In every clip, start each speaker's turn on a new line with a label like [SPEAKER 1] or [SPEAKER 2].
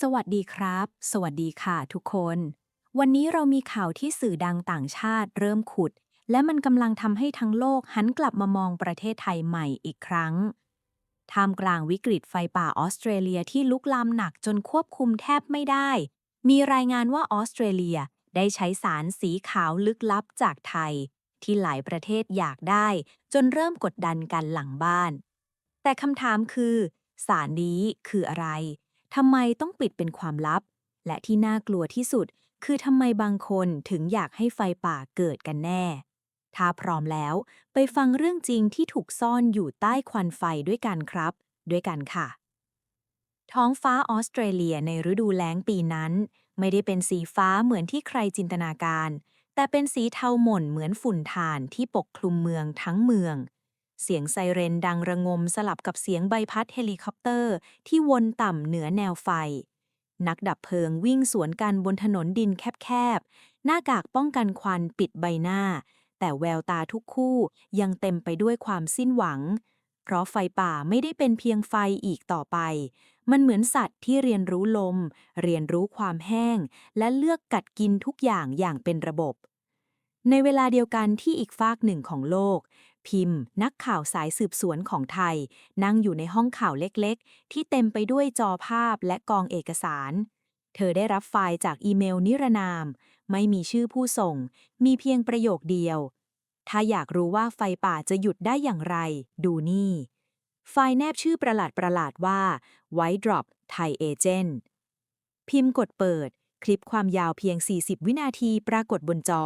[SPEAKER 1] สวัสดีครับ สวัสดีค่ะทุกคน วันนี้เรามีข่าวที่สื่อดังต่างชาติเริ่มขุด และมันกำลังทำให้ทั้งโลกหันกลับมามองประเทศไทยใหม่อีกครั้ง ท่ามกลางวิกฤตไฟป่าออสเตรเลียที่ลุกลามหนักจนควบคุมแทบไม่ได้ มีรายงานว่าออสเตรเลียได้ใช้สารสีขาวลึกลับจากไทย ที่หลายประเทศอยากได้ จนเริ่มกดดันกันหลังบ้าน แต่คำถามคือ สารนี้คืออะไร ทำไมต้องปิดเป็นความลับ และที่น่ากลัวที่สุด คือทำไมบางคนถึงอยากให้ไฟป่าเกิดกันแน่ ถ้าพร้อมแล้วไปฟังเรื่องจริงที่ถูกซ่อนอยู่ใต้ควันไฟด้วยกันครับ ด้วยกันค่ะ ท้องฟ้าออสเตรเลียในฤดูแล้งปีนั้น ไม่ได้เป็นสีฟ้าเหมือนที่ใครจินตนาการ แต่เป็นสีเทาหม่นเหมือนฝุ่นถ่านที่ปกคลุมเมืองทั้งเมือง เสียงไซเรนดังระงมสลับกับเสียงใบพัดเฮลิคอปเตอร์ ที่วนต่ำเหนือแนวไฟ นักดับเพลิงวิ่งสวนกันบนถนนดินแคบๆ หน้ากากป้องกันควันปิดใบหน้า แต่แววตาทุกคู่ยังเต็มไปด้วยความสิ้นหวัง เพราะไฟป่าไม่ได้เป็นเพียงไฟอีกต่อไป มันเหมือนสัตว์ที่เรียนรู้ลม เรียนรู้ความแห้ง และเลือกกัดกินทุกอย่างอย่างเป็นระบบ ในเวลาเดียวกันที่อีกฟากหนึ่งของโลก พิมพ์ นักข่าวสายสืบสวนของไทย นั่งอยู่ในห้องข่าวเล็กๆ ที่เต็มไปด้วยจอภาพและกองเอกสาร เธอได้รับไฟล์จากอีเมลนิรนาม ไม่มีชื่อผู้ส่ง มีเพียงประโยคเดียว ถ้าอยากรู้ว่าไฟป่าจะหยุดได้อย่างไร ดูนี่ ไฟล์แนบชื่อประหลาดประหลาดๆว่า White Drop Thai Agent พิมพ์กดเปิด คลิปความยาวเพียง 40 วินาทีปรากฏบนจอ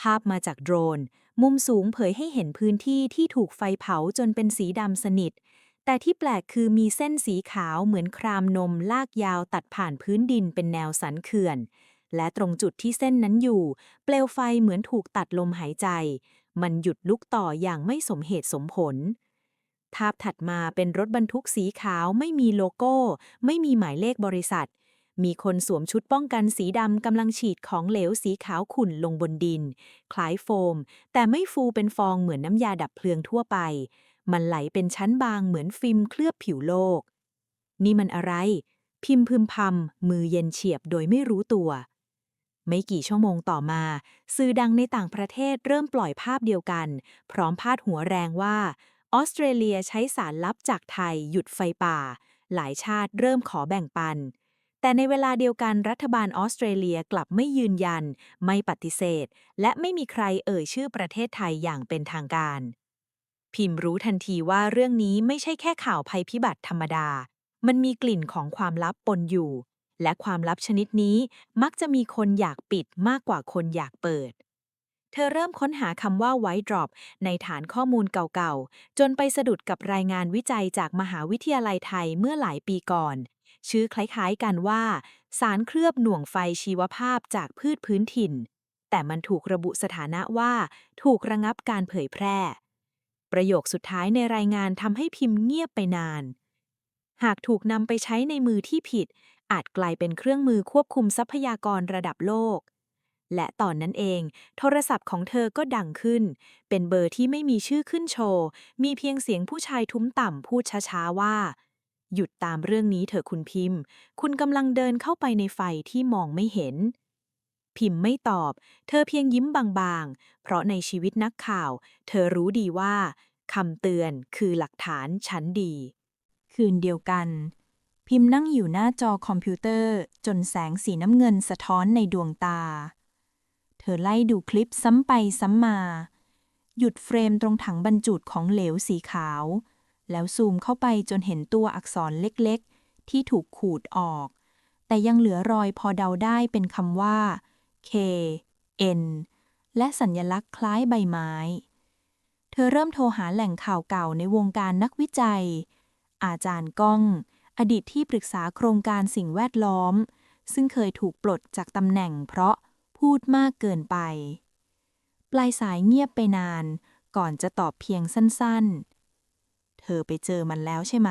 [SPEAKER 1] ภาพมาจากโดรน มุมสูงเผยให้เห็นพื้นที่ที่ถูกไฟเผาจนเป็นสีดำสนิท แต่ที่แปลกคือมีเส้นสีขาวเหมือนครามนมลากยาวตัดผ่านพื้นดินเป็นแนวสันเขื่อน และตรงจุดที่เส้นนั้นอยู่ เปลวไฟเหมือนถูกตัดลมหายใจ มันหยุดลุกต่ออย่างไม่สมเหตุสมผลภาพถัดมาเป็นรถบรรทุกสีขาวไม่มีโลโก้ ไม่มีหมายเลขบริษัท มีคนสวมชุดป้องกันสีดำกำลังฉีดของเหลวสีขาวขุ่นลงบนดิน คล้ายโฟม แต่ไม่ฟูเป็นฟองเหมือนน้ำยาดับเพลิงทั่วไป มันไหลเป็นชั้นบางเหมือนฟิล์มเคลือบผิวโลก นี่มันอะไร พิมพ์พึมพำมือเย็นเฉียบโดยไม่รู้ตัว ไม่กี่ชั่วโมงต่อมา สื่อดังในต่างประเทศเริ่มปล่อยภาพเดียวกัน พร้อมพาดหัวแรงว่าออสเตรเลียใช้สารลับจากไทยหยุดไฟป่า หลายชาติเริ่มขอแบ่งปัน แต่ในเวลาเดียวกันรัฐบาลออสเตรเลียกลับไม่ยืนยัน ไม่ปฏิเสธ และไม่มีใครเอ่ยชื่อประเทศไทยอย่างเป็นทางการ พิมพ์รู้ทันทีว่าเรื่องนี้ไม่ใช่แค่ข่าวภัยพิบัติธรรมดา มันมีกลิ่นของความลับปนอยู่ และความลับชนิดนี้มักจะมีคนอยากปิดมากกว่าคนอยากเปิด เธอเริ่มค้นหาคำว่า white drop ในฐานข้อมูลเก่าๆ จนไปสะดุดกับรายงานวิจัยจากมหาวิทยาลัยไทยเมื่อหลายปีก่อน ชื่อคล้ายๆกันว่า สารเคลือบหน่วงไฟชีวภาพจากพืชพื้นถิ่น แต่มันถูกระบุสถานะว่า ถูกระงับการเผยแพร่ ประโยคสุดท้ายในรายงานทำให้พิมพ์เงียบไปนาน หากถูกนำไปใช้ในมือที่ผิด อาจกลายเป็นเครื่องมือควบคุมทรัพยากรระดับโลก และตอนนั้นเอง โทรศัพท์ของเธอก็ดังขึ้น เป็นเบอร์ที่ไม่มีชื่อขึ้นโชว์ มีเพียงเสียงผู้ชายทุ้มต่ำพูดช้าๆว่า หยุดตามเรื่องนี้เถอะคุณพิมพ์ คุณกำลังเดินเข้าไปในไฟที่มองไม่เห็น พิมพ์ไม่ตอบ เธอเพียงยิ้มบางๆ เพราะในชีวิตนักข่าว เธอรู้ดีว่าคำเตือนคือหลักฐานชั้นดี คืนเดียวกัน พิมพ์นั่งอยู่หน้าจอคอมพิวเตอร์ จนแสงสีน้ำเงินสะท้อนในดวงตา เธอไล่ดูคลิปซ้ำไปซ้ำมา หยุดเฟรมตรงถังบรรจุของเหลวสีขาว แล้วซูมเข้าไปจนเห็นตัวอักษรเล็กๆ ที่ถูกขูดออก แต่ยังเหลือรอยพอเดาได้เป็นคำว่า K N และสัญลักษณ์คล้ายใบไม้ เธอเริ่มโทรหาแหล่งข่าวเก่าในวงการนักวิจัย อาจารย์ก้อง อดีตที่ปรึกษาโครงการสิ่งแวดล้อม ซึ่งเคยถูกปลดจากตำแหน่งเพราะพูดมากเกินไป ปลายสายเงียบไปนาน ก่อนจะตอบเพียงสั้นๆ ธอไปเจอมันแล้วใช่ไหม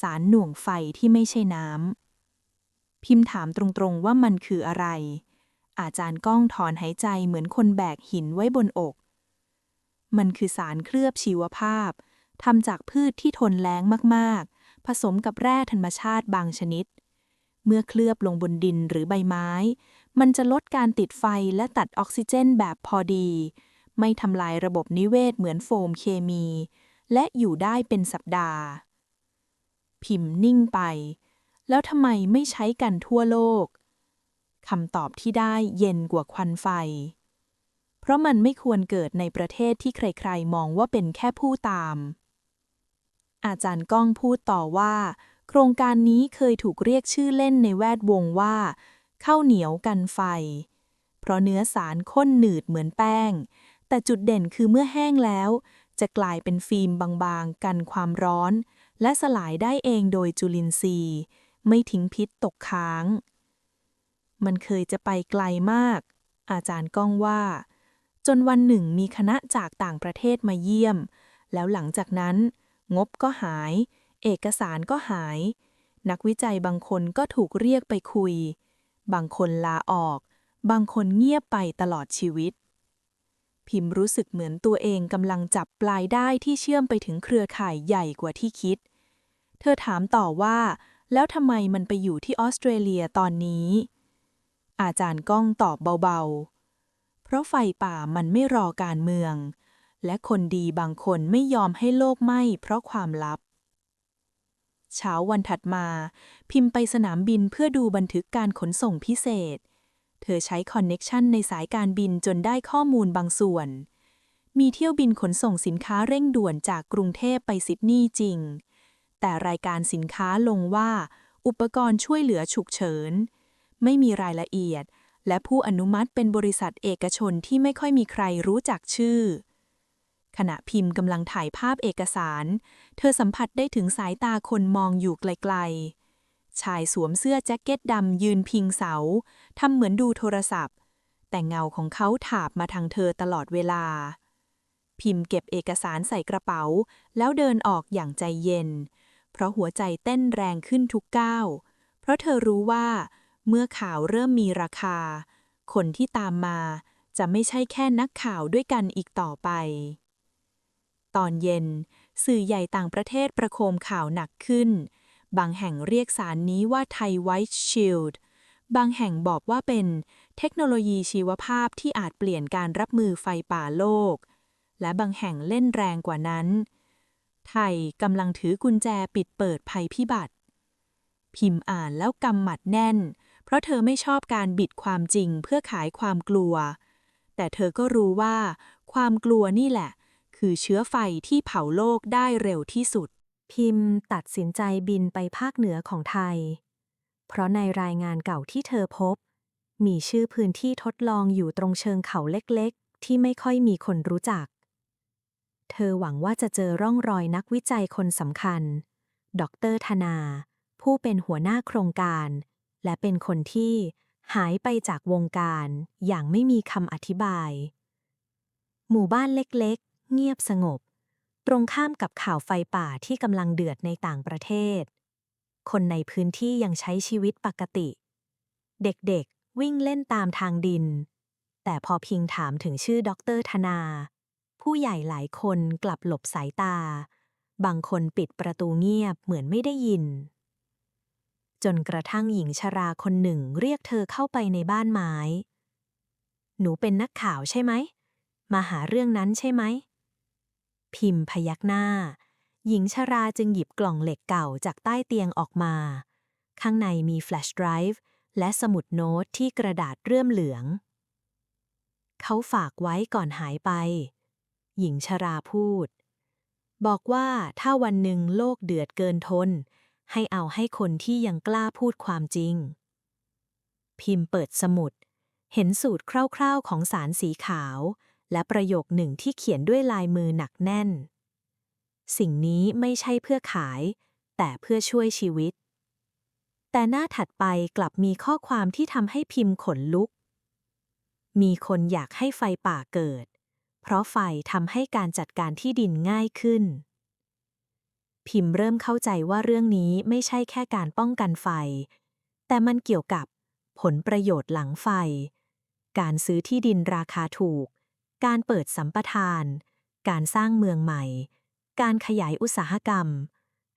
[SPEAKER 1] สารหน่วงไฟที่ไม่ใช่น้ำ พิมพ์ถามตรงๆว่ามันคืออะไร อาจารย์ก้องถอนหายใจเหมือนคนแบกหินไว้บนอก มันคือสารเคลือบชีวภาพทำจากพืชที่ทนแล้งมากๆ ผสมกับแร่ธรรมชาติบางชนิด
[SPEAKER 2] เมื่อเคลือบลงบนดินหรือใบไม้ มันจะลดการติดไฟและตัดออกซิเจนแบบพอดี ไม่ทำลายระบบนิเวศเหมือนโฟมเคมี และอยู่ได้เป็นสัปดาห์ พิมพ์นิ่งไป แล้วทำไมไม่ใช้กันทั่วโลกคำตอบที่ได้เย็นกว่าควันไฟ เพราะมันไม่ควรเกิดในประเทศที่ใครๆ มองว่าเป็นแค่ผู้ตาม อาจารย์ก้องพูดต่อว่า โครงการนี้เคยถูกเรียกชื่อเล่นในแวดวงว่าข้าวเหนียวกันไฟ เพราะเนื้อสารข้นหนืดเหมือนแป้ง แต่จุดเด่นคือเมื่อแห้งแล้ว จะกลายเป็นฟิล์มบางๆ กันความร้อน และสลายได้เองโดยจุลินทรีย์ ไม่ทิ้งพิษตกค้าง มันเคยจะไปไกลมาก อาจารย์ก้องว่า จนวันหนึ่งมีคณะจากต่างประเทศมาเยี่ยม แล้วหลังจากนั้น งบก็หาย เอกสารก็หาย นักวิจัยบางคนก็ถูกเรียกไปคุย บางคนลาออก บางคนเงียบไปตลอดชีวิต พิมพ์รู้สึกเหมือนตัวเองกำลังจับปลายได้ที่เชื่อมไปถึงเครือข่ายใหญ่กว่าที่คิด เธอถามต่อว่า แล้วทำไมมันไปอยู่ที่ออสเตรเลียตอนนี้ อาจารย์ก้องตอบเบาๆ เพราะไฟป่ามันไม่รอการเมือง และคนดีบางคนไม่ยอมให้โลกไหม้เพราะความลับ เช้าวันถัดมา พิมพ์ไปสนามบินเพื่อดูบันทึกการขนส่งพิเศษ เธอใช้คอนเน็กชันในสายการบินจนได้ข้อมูลบางส่วน มีเที่ยวบินขนส่งสินค้าเร่งด่วนจากกรุงเทพไปซิดนีย์จริง แต่รายการสินค้าลงว่า อุปกรณ์ช่วยเหลือฉุกเฉิน ไม่มีรายละเอียด และผู้อนุมัติเป็นบริษัทเอกชนที่ไม่ค่อยมีใครรู้จักชื่อ ขณะพิมพ์กำลังถ่ายภาพเอกสาร เธอสัมผัสได้ถึงสายตาคนมองอยู่ไกลๆ ชายสวมเสื้อแจ็คเก็ตดำยืนพิงเสา ทำเหมือนดูโทรศัพท์ แต่เงาของเขาถาบมาทางเธอตลอดเวลา พิมพ์เก็บเอกสารใส่กระเป๋า แล้วเดินออกอย่างใจเย็น เพราะหัวใจเต้นแรงขึ้นทุกก้าว เพราะเธอรู้ว่า เมื่อข่าวเริ่มมีราคา คนที่ตามมาจะไม่ใช่แค่นักข่าวด้วยกันอีกต่อไป ตอนเย็น สื่อใหญ่ต่างประเทศประโคมข่าวหนักขึ้น บางแห่งเรียกสารนี้ว่าไทยไวท์ชิลด์บางแห่งบอกว่าเป็นเทคโนโลยีชีวภาพที่อาจเปลี่ยนการรับมือไฟป่าโลก และบางแห่งเล่นแรงกว่านั้น ไทยกำลังถือกุญแจปิดเปิดภัยพิบัติ พิมพ์อ่านแล้วกำหมัดแน่น เพราะเธอไม่ชอบการบิดความจริงเพื่อขายความกลัว แต่เธอก็รู้ว่า ความกลัวนี่แหละ คือเชื้อไฟที่เผาโลกได้เร็วที่สุด
[SPEAKER 1] พิมพ์ตัดสินใจบินไปภาคเหนือของไทย เพราะในรายงานเก่าที่เธอพบ มีชื่อพื้นที่ทดลองอยู่ตรงเชิงเขาเล็กๆ ที่ไม่ค่อยมีคนรู้จัก เธอหวังว่าจะเจอร่องรอยนักวิจัยคนสำคัญ ดรธนา ผู้เป็นหัวหน้าโครงการ และเป็นคนที่หายไปจากวงการอย่างไม่มีคำอธิบาย หมู่บ้านเล็กๆ เงียบสงบ ตรงข้ามกับข่าวไฟป่าที่กำลังเดือดในต่างประเทศ คนในพื้นที่ยังใช้ชีวิตปกติ เด็กๆ วิ่งเล่นตามทางดิน แต่พอพิงถามถึงชื่อดรธนา ผู้ใหญ่หลายคนกลับหลบสายตา บางคนปิดประตูเงียบเหมือนไม่ได้ยิน จนกระทั่งหญิงชราคนหนึ่งเรียกเธอเข้าไปในบ้านไม้ หนูเป็นนักข่าวใช่ไหม มาหาเรื่องนั้นใช่ไหม พิมพ์พยักหน้า หญิงชราจึงหยิบกล่องเหล็กเก่าจากใต้เตียงออกมา ข้างในมีแฟลชไดรฟ์และสมุดโน้ตที่กระดาษเรื่อมเหลือง เขาฝากไว้ก่อนหายไป หญิงชราพูด บอกว่าถ้าวันหนึ่งโลกเดือดเกินทน ให้เอาให้คนที่ยังกล้าพูดความจริง พิมพ์เปิดสมุด เห็นสูตรคร่าวๆของสารสีขาว และประโยคหนึ่งที่เขียนด้วยลายมือหนักแน่น สิ่งนี้ไม่ใช่เพื่อขาย แต่เพื่อช่วยชีวิต แต่หน้าถัดไปกลับมีข้อความที่ทำให้พิมพ์ขนลุก มีคนอยากให้ไฟป่าเกิด เพราะไฟทำให้การจัดการที่ดินง่ายขึ้น พิมพ์เริ่มเข้าใจว่าเรื่องนี้ไม่ใช่แค่การป้องกันไฟ แต่มันเกี่ยวกับผลประโยชน์หลังไฟ การซื้อที่ดินราคาถูก การเปิดสัมปทาน การสร้างเมืองใหม่ การขยายอุตสาหกรรม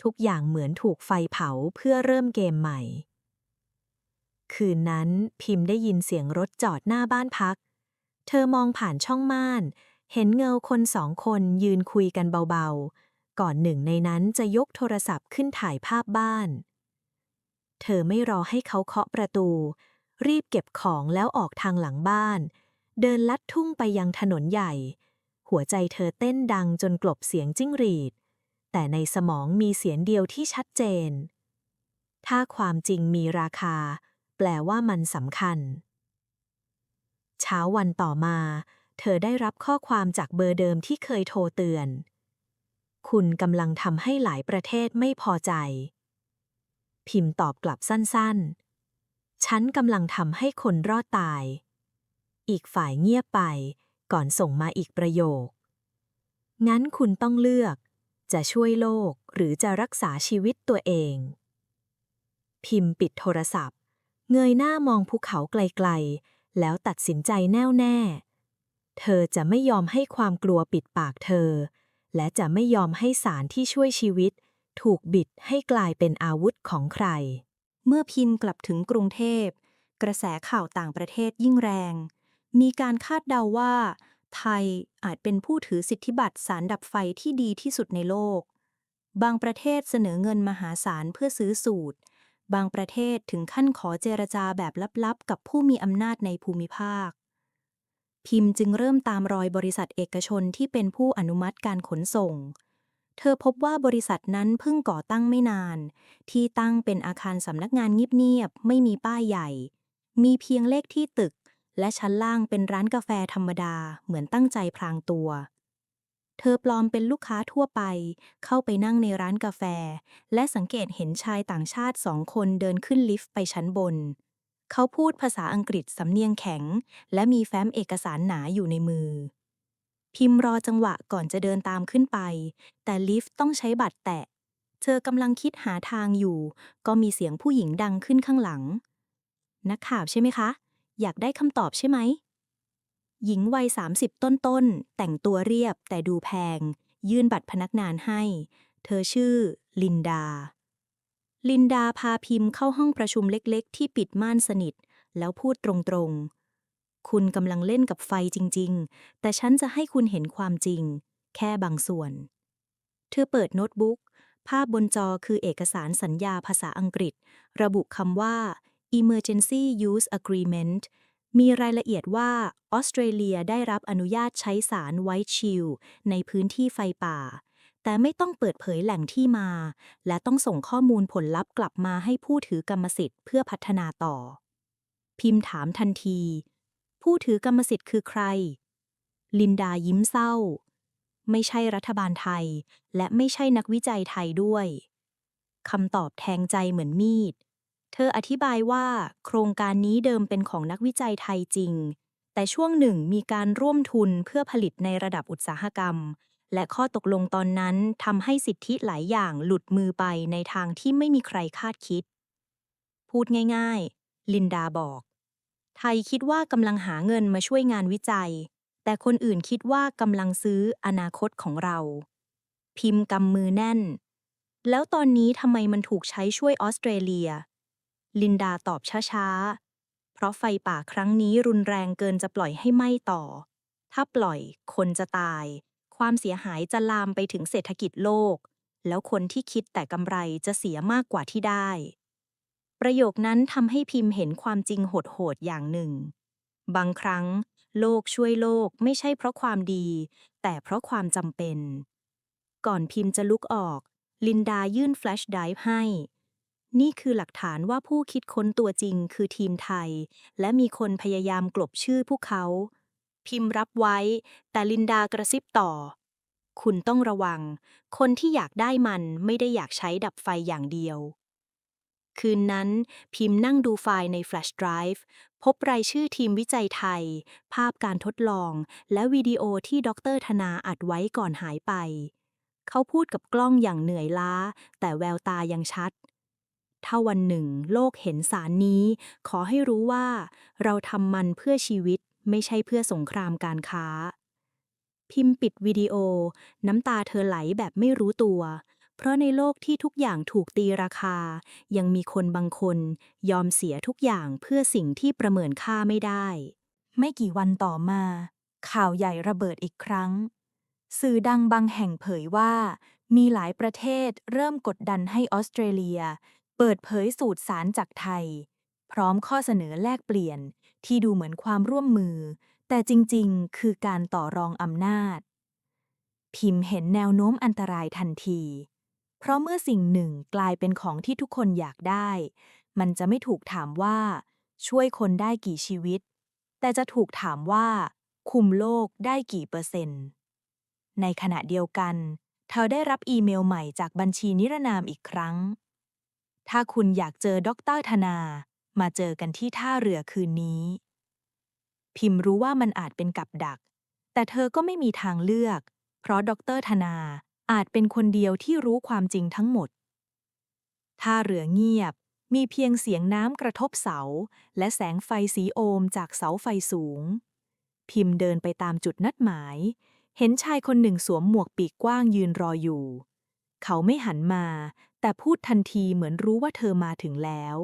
[SPEAKER 1] ทุกอย่างเหมือนถูกไฟเผาเพื่อเริ่มเกมใหม่
[SPEAKER 2] คืนนั้นพิมพ์ได้ยินเสียงรถจอดหน้าบ้านพัก เธอมองผ่านช่องม่าน เห็นเงาคนสองคนยืนคุยกันเบาๆ ก่อนหนึ่งในนั้นจะยกโทรศัพท์ขึ้นถ่ายภาพบ้าน เธอไม่รอให้เขาเคาะประตู รีบเก็บของแล้วออกทางหลังบ้าน เดินลัดทุ่งไปยังถนนใหญ่ หัวใจเธอเต้นดังจนกลบเสียงจิ้งหรีด แต่ในสมองมีเสียงเดียวที่ชัดเจน ถ้าความจริงมีราคา แปลว่ามันสำคัญ เช้าวันต่อมา เธอได้รับข้อความจากเบอร์เดิมที่เคยโทรเตือน คุณกำลังทำให้หลายประเทศไม่พอใจ พิมพ์ตอบกลับสั้นๆ ฉันกำลังทำให้คนรอดตาย อีกฝ่ายเงียบไป ก่อนส่งมาอีกประโยค งั้นคุณต้องเลือก จะช่วยโลกหรือจะรักษาชีวิตตัวเอง พิมพ์ปิดโทรศัพท์ เงยหน้ามองภูเขาไกลๆ แล้วตัดสินใจแน่วแน่ เธอจะไม่ยอมให้ความกลัวปิดปากเธอ และจะไม่ยอมให้สารที่ช่วยชีวิต ถูกบิดให้กลายเป็นอาวุธของใคร
[SPEAKER 3] เมื่อพินกลับถึงกรุงเทพ กระแสข่าวต่างประเทศยิ่งแรง มีการคาดเดาว่า ไทยอาจเป็นผู้ถือสิทธิบัตรสารดับไฟที่ดีที่สุดในโลก บางประเทศเสนอเงินมหาศาลเพื่อซื้อสูตร บางประเทศถึงขั้นขอเจรจาแบบลับๆ กับผู้มีอำนาจในภูมิภาค พิมพ์จึงเริ่มตามรอยบริษัทเอกชนที่เป็นผู้อนุมัติการขนส่งเธอพบว่าบริษัทนั้นเพิ่งก่อตั้งไม่นาน ที่ตั้งเป็นอาคารสำนักงานเงียบๆไม่มีป้ายใหญ่ มีเพียงเลขที่ตึก และชั้นล่างเป็นร้านกาแฟธรรมดาเหมือนตั้งใจพรางตัว เธอปลอมเป็นลูกค้าทั่วไป เข้าไปนั่งในร้านกาแฟ และสังเกตเห็นชายต่างชาติสองคนเดินขึ้นลิฟต์ไปชั้นบน เขาพูดภาษาอังกฤษสำเนียงแข็ง และมีแฟ้มเอกสารหนาอยู่ในมือ พิมพ์รอจังหวะก่อนจะเดินตามขึ้นไป แต่ลิฟต์ต้องใช้บัตรแตะ เธอกำลังคิดหาทางอยู่ ก็มีเสียงผู้หญิงดังขึ้นข้างหลัง นักข่าวใช่ไหมคะ อยากได้คำตอบใช่ไหม หญิงวัย 30 ต้นๆ แต่งตัวเรียบแต่ดูแพง ยื่นบัตรพนักงานให้ เธอชื่อ ลินดา ลินดาพาพิมพ์เข้าห้องประชุมเล็กๆ ที่ปิดม่านสนิท แล้วพูดตรงๆ คุณกำลังเล่นกับไฟจริงๆ แต่ฉันจะให้คุณเห็นความจริง แค่บางส่วน เธอเปิดโน้ตบุ๊กภาพบนจอคือเอกสารสัญญาภาษาอังกฤษ ระบุคำว่า Emergency Use Agreement มีรายละเอียดว่าออสเตรเลียได้รับอนุญาตใช้สารไวท์ชิลในพื้นที่ไฟป่า แต่ไม่ต้องเปิดเผยแหล่งที่มา และต้องส่งข้อมูลผลลัพธ์กลับมาให้ผู้ถือกรรมสิทธิ์เพื่อพัฒนาต่อ พิมพ์ถามทันที ผู้ถือกรรมสิทธิ์คือใคร ลินดายิ้มเศร้า ไม่ใช่รัฐบาลไทย และไม่ใช่นักวิจัยไทยด้วยคำตอบแทงใจเหมือนมีด เธออธิบายว่าโครงการนี้เดิมเป็นของนักวิจัยไทยจริง แต่ช่วงหนึ่งมีการร่วมทุนเพื่อผลิตในระดับอุตสาหกรรม และข้อตกลงตอนนั้นทำให้สิทธิหลายอย่างหลุดมือไปในทางที่ไม่มีใครคาดคิด พูดง่ายๆ ลินดาบอก ไทยคิดว่ากำลังหาเงินมาช่วยงานวิจัย แต่คนอื่นคิดว่ากำลังซื้ออนาคตของเรา พิมพ์กำมือแน่น แล้วตอนนี้ทำไมมันถูกใช้ช่วยออสเตรเลีย ลินดาตอบช้าๆ เพราะไฟป่าครั้งนี้รุนแรงเกินจะปล่อยให้ไหม้ต่อ ถ้าปล่อยคนจะตาย ความเสียหายจะลามไปถึงเศรษฐกิจโลก แล้วคนที่คิดแต่กำไรจะเสียมากกว่าที่ได้ ประโยคนั้นทำให้พิมพ์เห็นความจริงโหดๆอย่างหนึ่ง บางครั้ง โลกช่วยโลกไม่ใช่เพราะความดี แต่เพราะความจำเป็น ก่อนพิมพ์จะลุกออก ลินดายื่นแฟลชไดรฟ์ให้ นี่คือหลักฐานว่าผู้คิดค้นตัวจริงคือทีมไทย และมีคนพยายามกลบชื่อพวกเขา พิมพ์รับไว้ แต่ลินดากระซิบต่อ คุณต้องระวัง คนที่อยากได้มันไม่ได้อยากใช้ดับไฟอย่างเดียว คืนนั้น พิมพ์นั่งดูไฟล์ในแฟลชไดรฟ์พบรายชื่อทีมวิจัยไทย ภาพการทดลอง และวิดีโอที่ดรธนาอัดไว้ก่อนหายไป เขาพูดกับกล้องอย่างเหนื่อยล้า แต่แววตายังชัด ถ้าวันหนึ่งโลกเห็นสารนี้ ขอให้รู้ว่า เราทำมันเพื่อชีวิตไม่ใช่เพื่อสงครามการค้า พิมพ์ปิดวิดีโอ น้ำตาเธอไหลแบบไม่รู้ตัว เพราะในโลกที่ทุกอย่างถูกตีราคา ยังมีคนบางคนยอมเสียทุกอย่างเพื่อสิ่งที่ประเมินค่าไม่ได้
[SPEAKER 1] ไม่กี่วันต่อมา ข่าวใหญ่ระเบิดอีกครั้ง สื่อดังบางแห่งเผยว่า มีหลายประเทศเริ่มกดดันให้ออสเตรเลีย เปิดเผยสูตรสารจากไทย พร้อมข้อเสนอแลกเปลี่ยนที่ดูเหมือนความร่วมมือ แต่จริงๆ คือการต่อรองอำนาจ พิมพ์เห็นแนวโน้มอันตรายทันที เพราะเมื่อสิ่งหนึ่งกลายเป็นของที่ทุกคนอยากได้ มันจะไม่ถูกถามว่า ช่วยคนได้กี่ชีวิต แต่จะถูกถามว่า คุมโลกได้กี่เปอร์เซ็นต์ ในขณะเดียวกัน เธอได้รับอีเมลใหม่จากบัญชีนิรนามอีกครั้ง ถ้าคุณอยากเจอด็อกเตอร์ธนา มาเจอกันที่ท่าเรือคืนนี้ พิมพ์รู้ว่ามันอาจเป็นกับดัก แต่เธอก็ไม่มีทางเลือก เพราะด็อกเตอร์ธนาอาจเป็นคนเดียวที่รู้ความจริงทั้งหมด ท่าเรือเงียบ มีเพียงเสียงน้ำกระทบเสา และแสงไฟสีโอมจากเสาไฟสูง พิมพ์เดินไปตามจุดนัดหมาย เห็นชายคนหนึ่งสวมหมวกปีกกว้างยืนรออยู่ เขาไม่หันมา แต่พูดทันทีเหมือนรู้ว่าเธอมาถึงแล้ว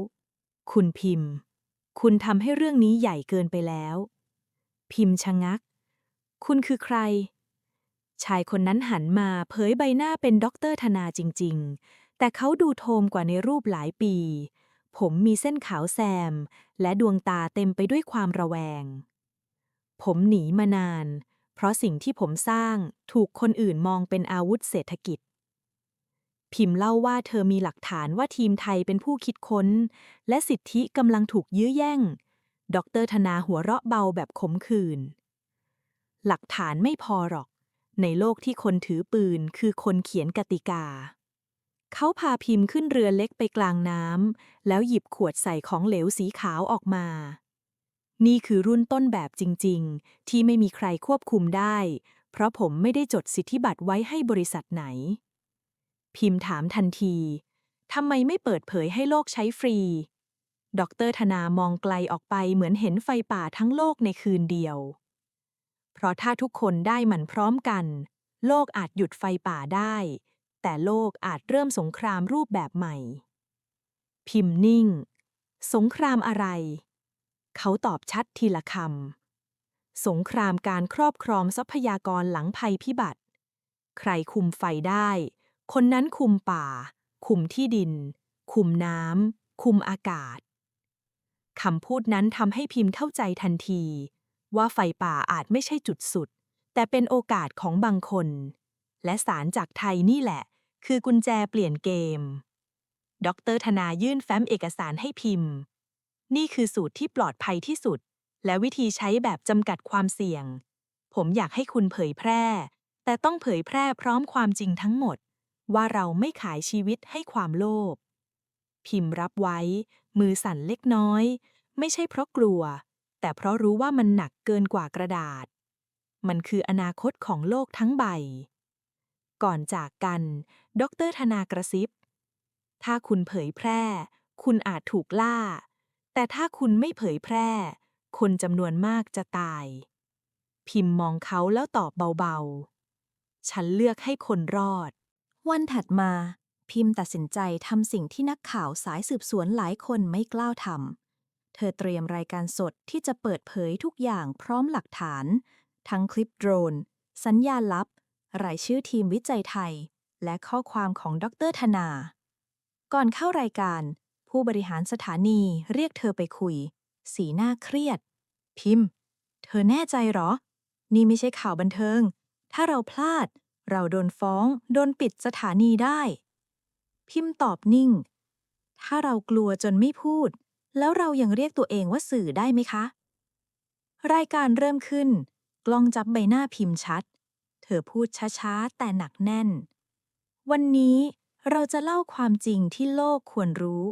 [SPEAKER 1] คุณพิมพ์ คุณทำให้เรื่องนี้ใหญ่เกินไปแล้ว พิมพ์ชะงัก คุณคือใคร ชายคนนั้นหันมาเผยใบหน้าเป็นด็อกเตอร์ธนาจริง ๆ แต่เขาดูโทมกว่าในรูปหลายปี ผมมีเส้นขาวแซม และดวงตาเต็มไปด้วยความระแวง ผมหนีมานาน เพราะสิ่งที่ผมสร้างถูกคนอื่นมองเป็นอาวุธเศรษฐกิจ พิมพ์เล่าว่าเธอมีหลักฐานว่าทีมไทยเป็นผู้คิดค้น และสิทธิกำลังถูกยื้อแย่ง ดรธนาหัวเราะเบาแบบขมขื่น หลักฐานไม่พอหรอก ในโลกที่คนถือปืนคือคนเขียนกติกา เขาพาพิมพ์ขึ้นเรือเล็กไปกลางน้ำแล้วหยิบขวดใส่ของเหลวสีขาวออกมา นี่คือรุ่นต้นแบบจริง ๆ ที่ไม่มีใครควบคุมได้ เพราะผมไม่ได้จดสิทธิบัตรไว้ให้บริษัทไหน พิมพ์ถามทันทีทำไมไม่เปิดเผยให้โลกใช้ฟรี ดรธนามองไกลออกไปเหมือนเห็นไฟป่าทั้งโลกในคืนเดียว เพราะถ้าทุกคนได้มันพร้อมกัน โลกอาจหยุดไฟป่าได้ แต่โลกอาจเริ่มสงครามรูปแบบใหม่ พิมพ์นิ่ง สงครามอะไร เขาตอบชัดทีละคำ สงครามการครอบครองทรัพยากรหลังภัยพิบัติ ใครคุมไฟได้ คนนั้นคุมป่า คุมที่ดิน คุมน้ำ คุมอากาศ คำพูดนั้นทำให้พิมพ์เข้าใจทันที ว่าไฟป่าอาจไม่ใช่จุดสุด แต่เป็นโอกาสของบางคน และสารจากไทยนี่แหละ คือกุญแจเปลี่ยนเกม ดรธนายื่นแฟ้มเอกสารให้พิมพ์ นี่คือสูตรที่ปลอดภัยที่สุด และวิธีใช้แบบจำกัดความเสี่ยง ผมอยากให้คุณเผยแพร่ แต่ต้องเผยแพร่พร้อมความจริงทั้งหมด ว่าเราไม่ขายชีวิตให้ความโลภ พิมพ์รับไว้ มือสั่นเล็กน้อย ไม่ใช่เพราะกลัว แต่เพราะรู้ว่ามันหนักเกินกว่ากระดาษ มันคืออนาคตของโลกทั้งใบ ก่อนจากกัน ดรธนากระซิบ ถ้าคุณเผยแพร่ คุณอาจถูกล่า แต่ถ้าคุณไม่เผยแพร่ คนจำนวนมากจะตาย พิมพ์มองเขาแล้วตอบเบาๆ ฉันเลือกให้คนรอด วันถัดมาพิมพ์ตัดสินใจทำสิ่งที่นักข่าวสายสืบสวนหลายคนไม่กล้าทำ เธอเตรียมรายการสดที่จะเปิดเผยทุกอย่างพร้อมหลักฐาน ทั้งคลิปโดรน สัญญาณลับ รายชื่อทีมวิจัยไทย และข้อความของดรธนา ก่อนเข้ารายการ ผู้บริหารสถานีเรียกเธอไปคุย สีหน้าเครียด พิมพ์ เธอแน่ใจหรอ นี่ไม่ใช่ข่าวบันเทิง ถ้าเราพลาด เราโดนฟ้อง โดนปิดสถานีได้ พิมพ์ตอบนิ่ง ถ้าเรากลัวจนไม่พูด แล้วเรายังเรียกตัวเองว่าสื่อได้ไหมคะ รายการเริ่มขึ้น กล้องจับใบหน้าพิมพ์ชัด เธอพูดช้าๆ แต่หนักแน่น วันนี้เราจะเล่าความจริงที่โลกควรรู้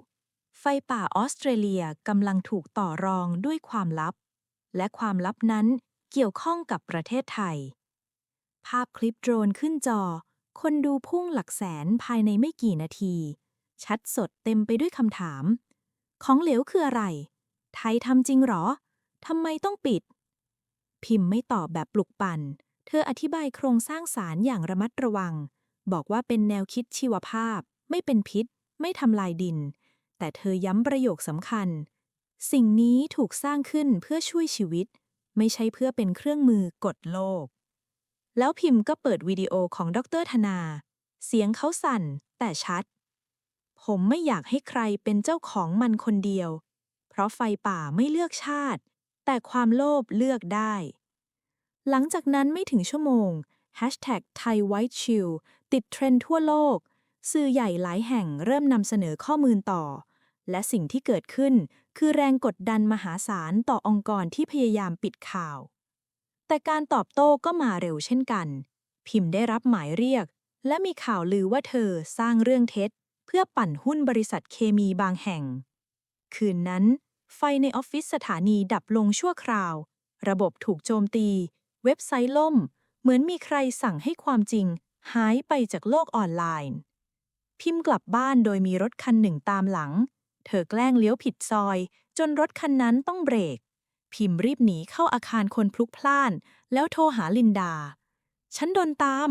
[SPEAKER 1] ไฟป่าออสเตรเลียกำลังถูกต่อรองด้วยความลับ และความลับนั้นเกี่ยวข้องกับประเทศไทย ภาพคลิปโดรนขึ้นจอ คนดูพุ่งหลักแสนภายในไม่กี่นาที ชัดสดเต็มไปด้วยคำถาม ของเหลวคืออะไร ไทยทำจริงหรอทำไมต้องปิด พิมพ์ไม่ตอบแบบปลุกปั่น เธออธิบายโครงสร้างสารอย่างระมัดระวัง บอกว่าเป็นแนวคิดชีวภาพ ไม่เป็นพิษ ไม่ทำลายดิน แต่เธอย้ำประโยคสำคัญ สิ่งนี้ถูกสร้างขึ้นเพื่อช่วยชีวิต ไม่ใช่เพื่อเป็นเครื่องมือกดโลก แล้วพิมพ์ก็เปิดวิดีโอของดรธนา เสียงเขาสั่น แต่ชัด ผมไม่อยากให้ใครเป็นเจ้าของมันคนเดียว เพราะไฟป่าไม่เลือกชาติ แต่ความโลภเลือกได้ หลังจากนั้นไม่ถึงชั่วโมง Hashtag Thai White Chill ติดเทรนด์ทั่วโลก สื่อใหญ่หลายแห่งเริ่มนำเสนอข้อมูลต่อ และสิ่งที่เกิดขึ้นคือแรงกดดันมหาศาลต่อองค์กรที่พยายามปิดข่าว แต่การตอบโต้ก็มาเร็วเช่นกัน พิมพ์ได้รับหมายเรียก และมีข่าวลือว่าเธอสร้างเรื่องเท็จ เพื่อปั่นหุ้นบริษัทเคมีบางแห่ง คืนนั้น ไฟในออฟฟิศสถานีดับลงชั่วคราว ระบบถูกโจมตี เว็บไซต์ล่ม เหมือนมีใครสั่งให้ความจริง หายไปจากโลกออนไลน์ พิมพ์กลับบ้านโดยมีรถคันหนึ่งตามหลัง เธอแกล้งเลี้ยวผิดซอย จนรถคันนั้นต้องเบรก พิมพ์รีบหนีเข้าอาคารคนพลุกพล่าน แล้วโทรหาลินดา ฉันโดนตาม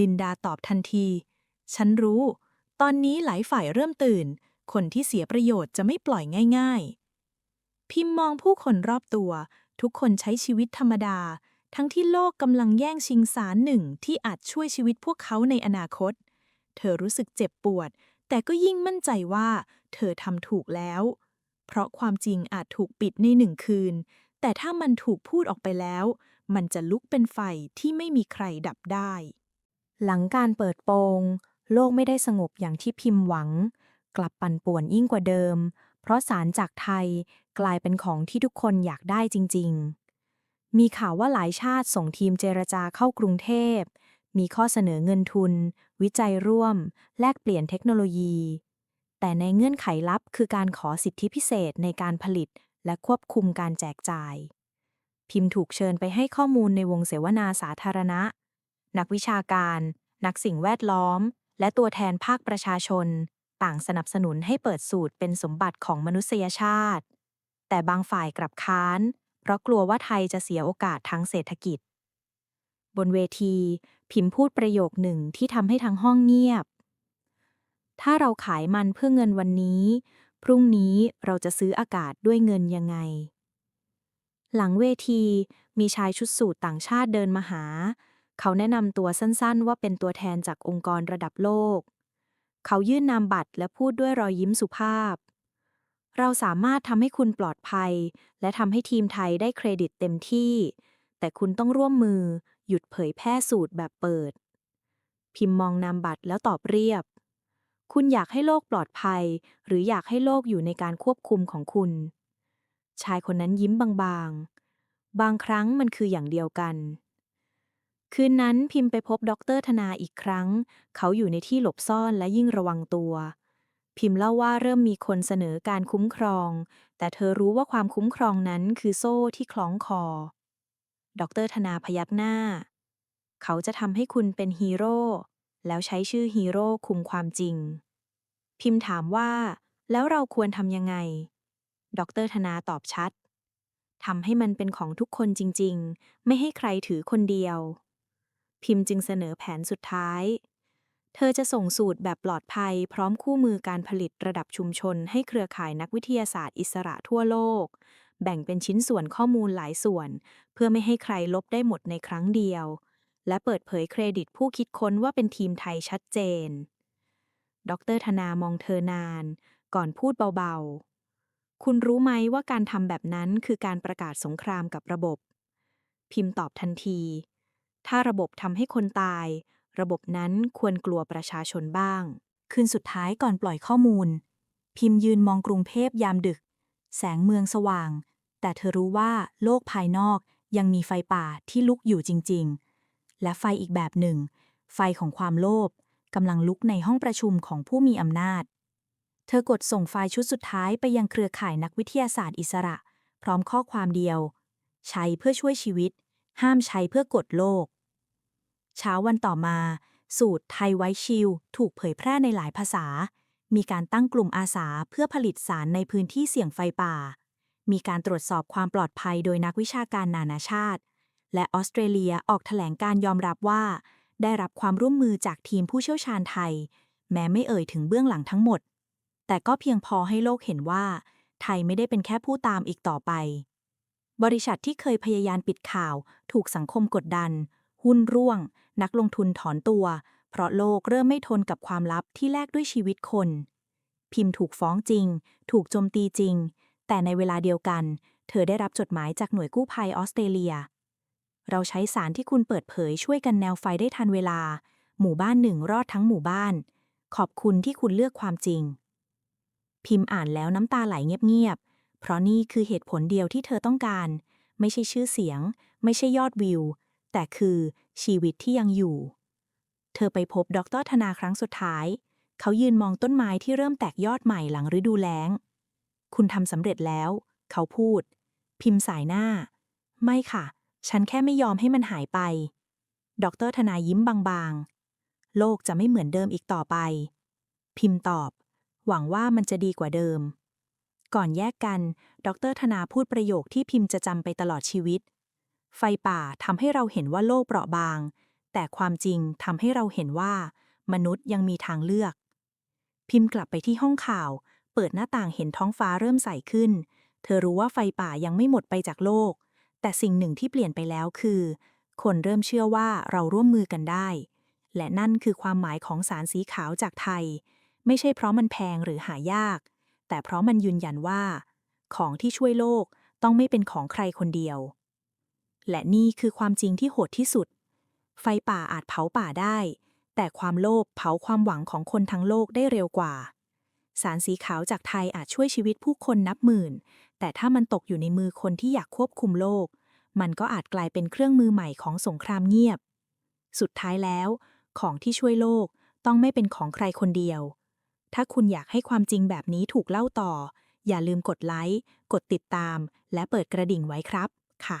[SPEAKER 1] ลินดาตอบทันที ฉันรู้ ตอนนี้หลายฝ่ายเริ่มตื่น คนที่เสียประโยชน์จะไม่ปล่อยง่าย ๆ พิมพ์มองผู้คนรอบตัว ทุกคนใช้ชีวิตธรรมดา ทั้งที่โลกกำลังแย่งชิงสารหนึ่งที่อาจช่วยชีวิตพวกเขาในอนาคต เธอรู้สึกเจ็บปวด แต่ก็ยิ่งมั่นใจว่า เธอทำถูกแล้ว เพราะความจริงอาจถูกปิดในหนึ่งคืน แต่ถ้ามันถูกพูดออกไปแล้ว มันจะลุกเป็นไฟที่ไม่มีใครดับได้ หลังการเปิดโปง โลกไม่ได้สงบอย่างที่พิมพ์หวัง กลับปั่นป่วนยิ่งกว่าเดิม เพราะสารจากไทยกลายเป็นของที่ทุกคนอยากได้จริง ๆ มีข่าวว่าหลายชาติส่งทีมเจรจาเข้ากรุงเทพ มีข้อเสนอเงินทุน วิจัยร่วม แลกเปลี่ยนเทคโนโลยี แต่ในเงื่อนไขลับคือการขอสิทธิพิเศษในการผลิต และควบคุมการแจกจ่าย พิมพ์ถูกเชิญไปให้ข้อมูลในวงเสวนาสาธารณะ นักวิชาการ นักสิ่งแวดล้อม และตัวแทนภาคประชาชน ต่างสนับสนุนให้เปิดสูตรเป็นสมบัติของมนุษยชาติ แต่บางฝ่ายกลับค้าน เพราะกลัวว่าไทยจะเสียโอกาสทางเศรษฐกิจ บนเวที พิมพ์พูดประโยคหนึ่งที่ทำให้ทั้งห้องเงียบ ถ้าเราขายมันเพื่อเงินวันนี้ พรุ่งนี้เราจะซื้ออากาศด้วยเงินยังไง หลังเวทีมีชายชุดสูทต่างชาติเดินมาหา เขาแนะนำตัวสั้นๆ ว่าเป็นตัวแทนจากองค์กรระดับโลก เขายื่นนามบัตรและพูดด้วยรอยยิ้มสุภาพ เราสามารถทำให้คุณปลอดภัย และทำให้ทีมไทยได้เครดิตเต็มที่ แต่คุณต้องร่วมมือ หยุดเผยแพร่สูตรแบบเปิด พิมพ์มองนามบัตรแล้วตอบเรียบ คุณอยากให้โลกปลอดภัย หรืออยากให้โลกอยู่ในการควบคุมของคุณ ชายคนนั้นยิ้มบางๆ บางครั้งมันคืออย่างเดียวกัน คืนนั้นพิมพ์ไปพบดรธนาอีกครั้ง เขาอยู่ในที่หลบซ่อนและยิ่งระวังตัว พิมพ์เล่าว่าเริ่มมีคนเสนอการคุ้มครอง แต่เธอรู้ว่าความคุ้มครองนั้นคือโซ่ที่คล้องคอ ดรธนาพยักหน้า เขาจะทำให้คุณเป็นฮีโร่ แล้วใช้ชื่อฮีโร่คุมความจริง พิมพ์ถามว่า แล้วเราควรทำยังไง ดรธนาตอบชัดทำให้มันเป็นของทุกคนจริง ๆ ไม่ให้ใครถือคนเดียว พิมพ์จึงเสนอแผนสุดท้าย เธอจะส่งสูตรแบบปลอดภัย พร้อมคู่มือการผลิตระดับชุมชน ให้เครือข่ายนักวิทยาศาสตร์อิสระทั่วโลก แบ่งเป็นชิ้นส่วนข้อมูลหลายส่วน เพื่อไม่ให้ใครลบได้หมดในครั้งเดียว และเปิดเผยเครดิตผู้คิดค้นว่าเป็นทีมไทยชัดเจน ดรธนามองเธอนาน ก่อนพูดเบาๆ คุณรู้ไหมว่าการทำแบบนั้นคือการประกาศสงครามกับระบบ พิมพ์ตอบทันที ถ้าระบบทำให้คนตาย ระบบนั้นควรกลัวประชาชนบ้าง คืนสุดท้ายก่อนปล่อยข้อมูล พิมพ์ยืนมองกรุงเทพยามดึก แสงเมืองสว่าง แต่เธอรู้ว่าโลกภายนอกยังมีไฟป่าที่ลุกอยู่จริง ๆ และไฟอีกแบบหนึ่ง ไฟของความโลภกำลังลุกในห้องประชุมของผู้มีอำนาจ เธอกดส่งไฟล์ชุดสุดท้ายไปยังเครือข่ายนักวิทยาศาสตร์อิสระ พร้อมข้อความเดียว ใช้เพื่อช่วยชีวิต ห้ามใช้เพื่อกดโลก เช้าวันต่อมา สูตรไทยไวชิลถูกเผยแพร่ในหลายภาษา มีการตั้งกลุ่มอาสาเพื่อผลิตสารในพื้นที่เสี่ยงไฟป่า มีการตรวจสอบความปลอดภัยโดยนักวิชาการนานาชาติ และออสเตรเลียออกแถลงการยอมรับว่า
[SPEAKER 3] ได้รับความร่วมมือจากทีมผู้เชี่ยวชาญไทย แม้ไม่เอ่ยถึงเบื้องหลังทั้งหมด แต่ก็เพียงพอให้โลกเห็นว่า ไทยไม่ได้เป็นแค่ผู้ตามอีกต่อไป บริษัทที่เคยพยายามปิดข่าว ถูกสังคมกดดัน หุ้นร่วง นักลงทุนถอนตัว เพราะโลกเริ่มไม่ทนกับความลับที่แลกด้วยชีวิตคน พิมพ์ถูกฟ้องจริง ถูกโจมตีจริง แต่ในเวลาเดียวกัน เธอได้รับจดหมายจากหน่วยกู้ภัยออสเตรเลีย เราใช้สารที่คุณเปิดเผยช่วยกันแนวไฟได้ทันเวลา หมู่บ้านหนึ่งรอดทั้งหมู่บ้าน ขอบคุณที่คุณเลือกความจริง พิมพ์อ่านแล้วน้ำตาไหลเงียบๆ เพราะนี่คือเหตุผลเดียวที่เธอต้องการ ไม่ใช่ชื่อเสียง ไม่ใช่ยอดวิว แต่คือชีวิตที่ยังอยู่ เธอไปพบดรธนาครั้งสุดท้าย เขายืนมองต้นไม้ที่เริ่มแตกยอดใหม่หลังฤดูแล้ง คุณทำสำเร็จแล้ว เขาพูด พิมพ์สายหน้า ไม่ค่ะ ฉันแค่ไม่ยอมให้มันหายไป ดรธนายิ้มบางๆ โลกจะไม่เหมือนเดิมอีกต่อไป พิมพ์ตอบ หวังว่ามันจะดีกว่าเดิม ก่อนแยกกัน ดรธนาพูดประโยคที่พิมพ์จะจำไปตลอดชีวิต ไฟป่าทำให้เราเห็นว่าโลกเปราะบาง แต่ความจริงทำให้เราเห็นว่า มนุษย์ยังมีทางเลือก พิมพ์กลับไปที่ห้องข่าว เปิดหน้าต่างเห็นท้องฟ้าเริ่มใสขึ้น เธอรู้ว่าไฟป่ายังไม่หมดไปจากโลก แต่สิ่งหนึ่งที่เปลี่ยนไปแล้วคือ คนเริ่มเชื่อว่าเราร่วมมือกันได้ และนั่นคือความหมายของสารสีขาวจากไทย ไม่ใช่เพราะมันแพงหรือหายาก แต่เพราะมันยืนยันว่า ของที่ช่วยโลกต้องไม่เป็นของใครคนเดียว และนี่คือความจริงที่โหดที่สุด ไฟป่าอาจเผาป่าได้ แต่ความโลภเผาความหวังของคนทั้งโลกได้เร็วกว่า สารสีขาวจากไทยอาจช่วยชีวิตผู้คนนับหมื่น แต่ถ้ามันตกอยู่ในมือคนที่อยากควบคุมโลก มันก็อาจกลายเป็นเครื่องมือใหม่ของสงครามเงียบ สุดท้ายแล้ว ของที่ช่วยโลกต้องไม่เป็นของใครคนเดียว ถ้าคุณอยากให้ความจริงแบบนี้ถูกเล่าต่อ อย่าลืมกดไลค์ กดติดตาม และเปิดกระดิ่งไว้ครับ ค่ะ